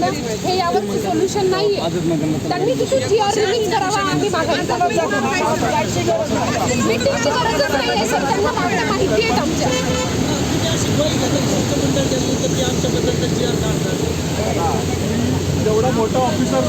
झालं हे यावरचं सोल्युशन नाहीये. त्यांनी तिथून जी आर रिलीज करावा आम्ही मागायचा मीटिंगची गरजच नाहीये सर त्यांना मागण्या माहिती आहेत आमच्या. एवढा मोठा ऑफिसर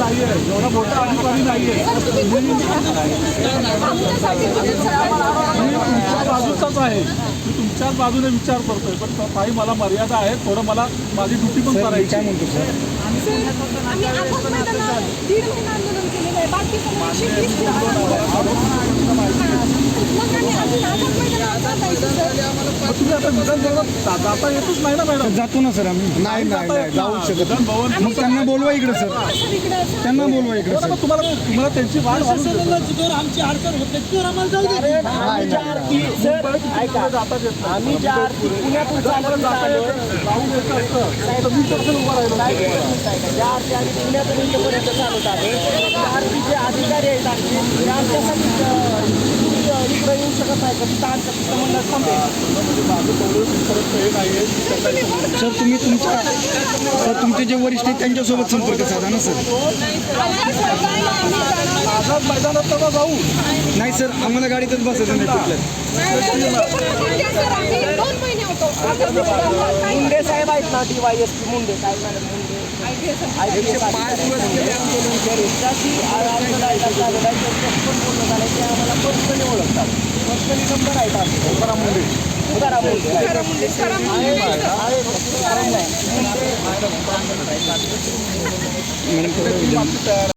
मोठा अधिकारी सर तुम्ही खूप मोठा आमच्यासाठी तुम्ही सगळ्यांना मी तुमच्या बाजूचाच आहे. मी तुमच्याच बाजूने विचार करतोय पण काही मला मर्यादा आहे थोडं मला माझी ड्युटी पण करायची काय म्हणतो सर? सर, आम्ही आझाद मैदानात दीड महिना आंदोलन केलेलं आहे. बाकी एकशे वीस अजून आझाद मैदानावर का जायचं सर मग तुम्ही आता विधानसभेत जा- जाता येतच नाही ना मॅडम. जातो ना सर आम्ही. नाही नाही नाही जाऊ शकत मग त्यांना बोलवा इकडे सर. सर त्यांना बोलवा इकडे बरं, सर. मग तुम्हाला तुम्हाला त्यांची वाढ वाढून देतो. जर आमची अडचण होते तर आम्हाला जाऊ दे. मुंबईत तिकडे जाताच येत नाही. आम्ही ज्या आरती पुण्यातून जर मला जाता येतं, जाऊन यायचं असतं तर मी कसं उभा राहिलो नाही. ज्या आरती आम्ही पुण्यातून इथपर्यंत चालवत आहे त्या आरतीचे अधिकारी आहेत आमचे ते आमच्यासाठी अं, सर तुम्ही तुमच्या तुमचे जे वरिष्ठ आहेत त्यांच्यासोबत संपर्क साधा ना सर जाऊ नाही सर आम्हाला गाडीतच बसायचं नाही कुठलं नाही सर आम्ही दोन महिने होतो आझाद मैदानाला काही मुंडे साहेब आहेत ना D Y S P Munde काय मुंडे बोलणं झालं ते आम्हाला पर्सनली ओळखतात पर्सनली